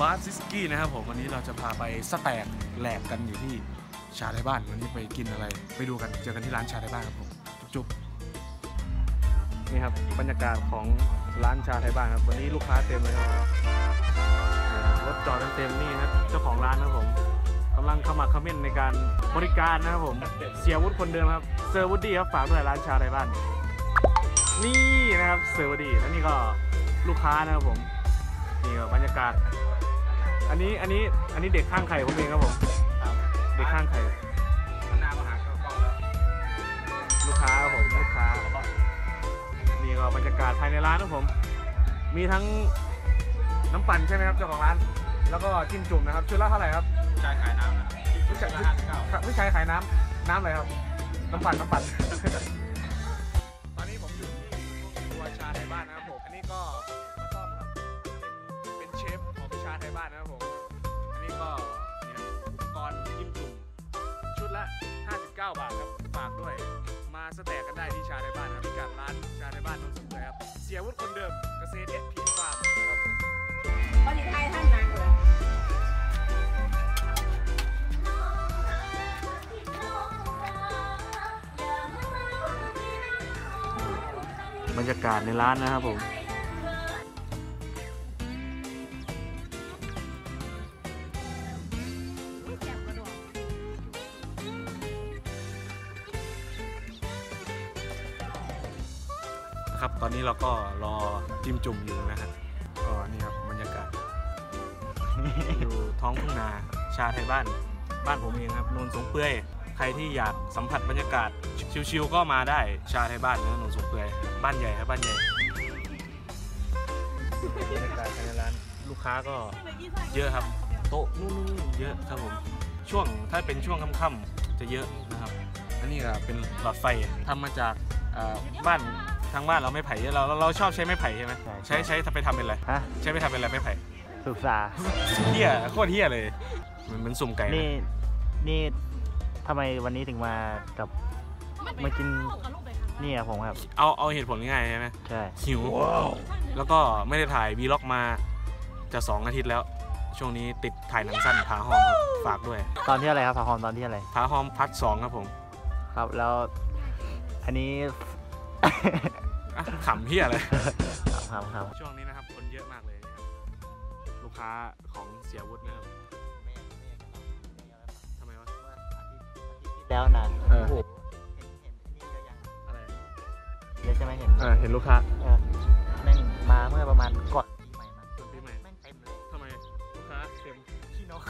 บาสซิสกี้นะครับผมวันนี้เราจะพาไปสแตกแหลกกันอยู่ที่ชาไทยบ้านวันนี้ไปกินอะไร ไปดูกันเจอกันที่ร้านชาไทยบ้านครับผมจุ๊บนี่ครับบรรยากาศของร้านชาไทยบ้านครับวันนี้ลูกค้าเต็มเลยครับผมรถจอดเต็มนี่ครับเจ้าของร้านนะครับผมกำลังขมักเขม้นในการบริการนะครับผมเสียวุฒิคนเดิมครับเซอร์วูดดี้ครับฝากด้วยร้านชาไทยบ้าน นี่นะครับเซอร์วูดดี้แล้วนี่ก็ลูกค้านะครับผมนี่ก็บรรยากาศ อันนี้อันนี้อันนี้เด็กข้างไข่ผมเองครับผมเด็กข้างไข่ มันนามาหากล้องแล้วลูกค้าครับผมลูกค้า นี่ก็บรรยากาศภายในร้านครับผม มีทั้งน้ำปั่นใช่ไหมครับเจ้าของร้าน แล้วก็จิ้มจุ่มนะครับชุดละเท่าไหร่ครับชายขายน้ำนะผู้ชายห้าสิบเก้า ผู้ชายขายน้ำน้ำอะไรครับ น้ำปั่นน้ำปั่น บาทครับฝากด้วย มาสแต็กกันได้ที่ชาไทยบ้านนะครับพิกัดร้านชาไทยบ้านนนท์สุขเลยครับ เสียวุฒิคนเดิมเกษตรเอสพีฟาร์มนะครับผมก็ที่ไทยท่านนางเลยบรรยากาศในร้านนะครับผม ครับ ตอนนี้เราก็รอจิ้มจุ่มอยู่นะฮะก็นี่ครับบรรยากาศ อยู่ท้องทุ่งนาชาไทยบ้าน บ้านผมเองครับโนนสงเปื่อยใครที่อยากสัมผัสบรรยากาศ ชิวๆก็มาได้ชาไทยบ้านนะโนนสงเปื่อยบ้านใหญ่ครับบ้านใหญ่บรรยากาศภายในร้านลูกค้าก็เยอะครับ โต๊ะนู่นเยอะครับผมช่วงถ้าเป็นช่วงค่ำๆจะเยอะนะครับอันนี้ก็เป็นหลอดไฟทำมาจากบ้าน ทางบ้านเราไม่ไผ่เยอะเราเราเราชอบใช้ไม้ไผ่ใช่ไหมใช่ใช้ใช้ไปทำเป็นอะไรฮะใช้ไปทำเป็นอะไรไม้ไผ่ศึกษาเฮียโคตรเฮียเลยเหมือนเหมือนสุ่มไก่นี่นะนี่ทำไมวันนี้ถึงมากับมากินนี่อะผมครับ เอาเอาเหตุผลง่ายๆใช่ไหมใช่หิวแล้วก็ไม่ได้ถ่ายวีล็อกมาจะสองอาทิตย์แล้ว ช่วงนี้ติดถ่ายหนังสั้นผาหอมครับฝากด้วย ตอนที่อะไรครับพาหอมตอนที่อะไรผาหอมพัดสองครับผม ครับแล้ว อันนี้ อะขำเฮียเลยครับครับครับช่วงนี้นะครับ คนเยอะมากเลยนะครับลูกค้าของเสียวุฒินะครับทำไมวะแล้วนานเออ โอ้โหเห็นเห็นอันนี้เยอะยังอะไรเยอะใช่ไหมเห็นเออเห็นลูกค้า เออแม่งมาเมื่อประมาณก่อนปีใหม่มาส่วนปีใหม่ แม่งเต็มเลยทำไมลูกค้าเต็มขี้นก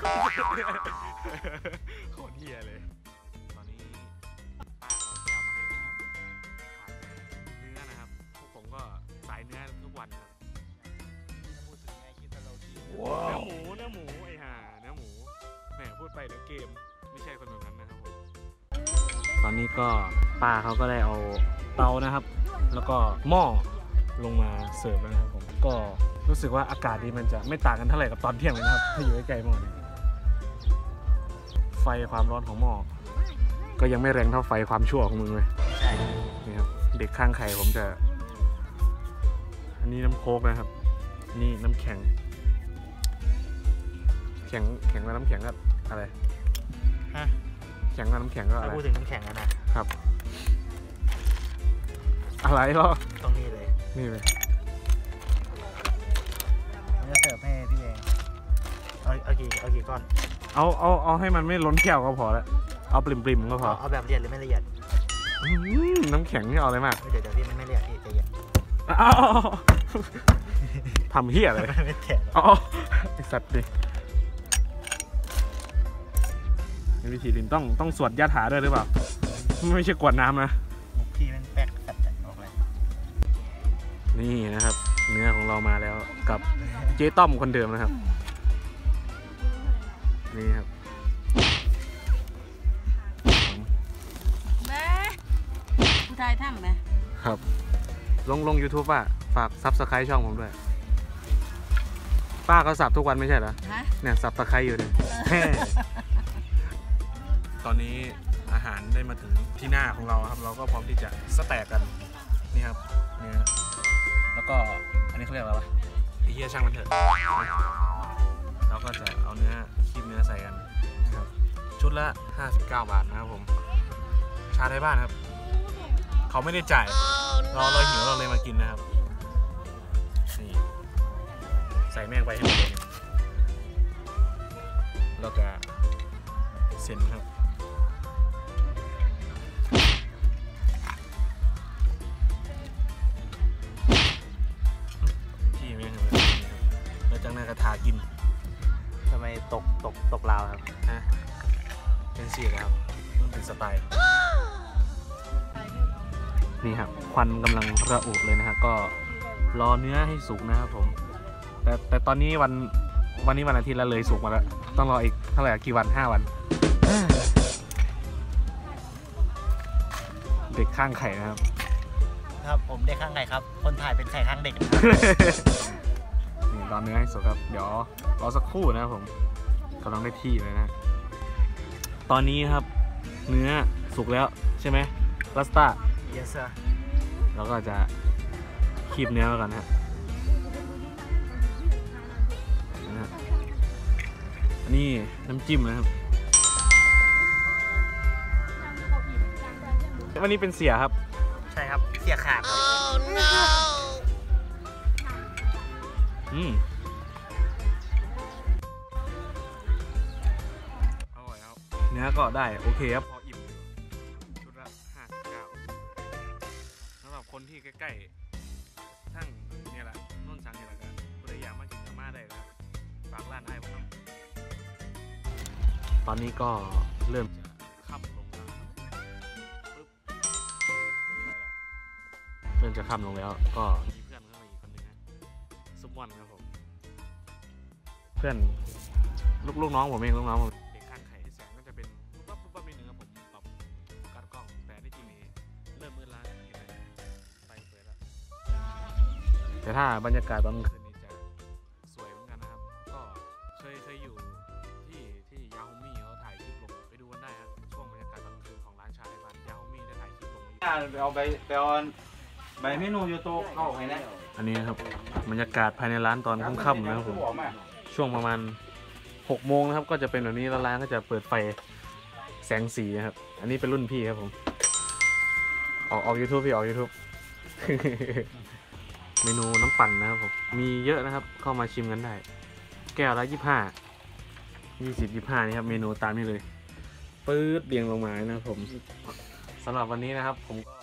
โคตรเฮียเลย ว่าเนื้อหมูเนื้อหมูไอ้ห่าเนื้อหมูแหมพูดไปเดี๋ยวเกมไม่ใช่คนแบบนั้นนะครับผมตอนนี้ก็ป้าเขาก็ได้เอาเตานะครับ แล้วก็หม้อลงมาเสิร์ฟแล้วนะครับผมก็รู้สึกว่าอากาศนี้มันจะไม่ต่างกันเท่าไหร่กับตอนเที่ยงเลยนะครับถ้าอยู่ใกล้ๆหม้อเนี่ยไฟความร้อนของหม้อก็ยังไม่แรงเท่าไฟความชั่วของมึงเลยนี่ครับเด็กข้างไข่ผมจะ อันนี้น้ำโค้กนะครับ นี่น้ำแข็ง แข็งแข็งกับน้ำแข็งก็อะไรฮะแข็งกับน้ำแข็งก็อะถ้าไรพูดถึงน้ำแข็งอะนะครับ อะไรเหรอตรงนี้เลยนี่เลยผมจะเสิร์ฟให้พี่เองเอาเอากี่เอากี่ก้อนเอาเอาเอาให้มันไม่ล้นแก้วก็พอแล้วเอาปริมๆก็พอเอาเอาแบบละเอียดหรือไม่ละเอียดอืมน้ำแข็งนี่เอาอะไรมากเดี๋ยวเดี๋ยวพี่มันไม่ละเอียดพี่ใจเย็นเอาทำเฮียเลยไม่แข็งอ๋อไอสัตว์ดิ มีวิธีดินต้องต้องสวดยาถาด้วยหรือเปล่า ไม่ใช่กวดน้ำนะพี่มันแป๊กสัตว์ออกเลยนี่นะครับ เนื้อของเรามาแล้วกับเจ๊ต้อมคนเดิมนะครับ นี่ครับแม่ผู้ชายทำไหมครับ ลงลง YouTube ป่ะฝากซับสไครต์ช่องผมด้วย ป้าเขาสับทุกวันไม่ใช่เหรอ ฮะ เนี่ยสับตะไคร้อยู่เนี่ยแฮ่ ตอนนี้อาหารได้มาถึงที่หน้าของเราครับ เราก็พร้อมที่จะสแต็กกันนี่ครับเนื้อแล้วก็อันนี้เขาเรียกอะไรวะไอ้เหี้ยช่างมันเถอะก็จะเอาเนื้อคีบเนื้อใส่กันครับชุดละ 59 บาทนะครับผม ชาไทยบ้านครับ เขาไม่ได้จ่ายเราเราหิวเราเลยมากินนะครับนี่ใส่แม่งไปให้หมดเลยแล้วก็เส้นครับ กนั้นก็ทากินทำไมตกตกตกราวครับ ฮะเป็นสีนะครับมันเป็นสไตล์ นี่ครับควันกำลังระอุเลยนะครับก็รอเนื้อให้สุกนะครับผม แต่แต่ตอนนี้วันวันนี้วันอาทิตย์แล้วเลยสุกมาแล้ว ต้องรออีกเท่าไหร่อะกี่วันห้าวัน เด็กข้างไข่นะครับ ครับผมเด็กข้างไข่ครับ คนถ่ายเป็นไข่ข้างเด็ก นะครับนี่รอเนื้อให้สุกครับ เดี๋ยวรอสักครู่นะครับผมกำลังได้ที่เลยนะ ตอนนี้ครับเนื้อสุกแล้วใช่ไหมลัสต้า yes sir เราก็จะคีบเนื้อไว้ก่อนนะฮะนะฮะอันนี้น้ำจิ้มนะครับ วันนี้เป็นเสียครับ ใช่ครับ เสียขาดครับ อืมอร่อยครับ เนื้อก็ได้ โอเคครับ พออิ่มอยู่ชุดละห้าสิบเก้าสำหรับคนที่ใกล้ๆทั้งเนี่ยแหละนุ่นสังเนี่ยแหละกันบริยากมากินมาม่าได้นะครับฝากร้านไอ้พวกน้ำตอนนี้ก็เริ่มจะค่ำลงแล้วนะครับปึ๊บเริ่มจะค่ำลงแล้วก็มีเพื่อนเข้ามาอีก เพื่อนลูกลูกน้องผมเองลูกน้องผมเด็กข้างไข่ที่แสงก็จะเป็นปุ๊บปั๊บปุ๊บปั๊บนิดนึงครับผมปรับการกล้องแต่ที่จริงนี่เริ่มมืดแล้วเห็นไหมไฟเปิดแล้วแต่ถ้าบรรยากาศตอนคืนนี่จะสวยเหมือนกันนะครับ ก็เคยเคยอยู่ที่ที่ยาฮมี่เขาถ่ายคลิปลงไปดูกันได้ครับช่วงบรรยากาศตอนคืนของร้านชาในบ้านยาฮมี่ได้ถ่ายคลิปลงไว้อยู่ไปเอาใบไปเอาใบเมนูอยู่โตะเข้าไปนะอันนี้นะครับบรรยากาศภายในร้านตอนค่ำๆนะครับผม ช่วงประมาณ6โมงนะครับ ก็จะเป็นแบบนี้แล้วร้านก็จะเปิดไฟแสงสีนะครับ อันนี้เป็นรุ่นพี่ครับผม ออกออก YouTube พี่ออก YouTube เมนูน้ำปั่นนะครับผมมีเยอะนะครับเข้ามาชิมกันได้ แก้วละยี่ห้ายี่สิบยี่ห้านี่ครับเมนูตามนี้เลยปื๊ดเรียงลงมานะครับผมสำหรับวันนี้นะครับ ผมก็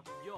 ครับโย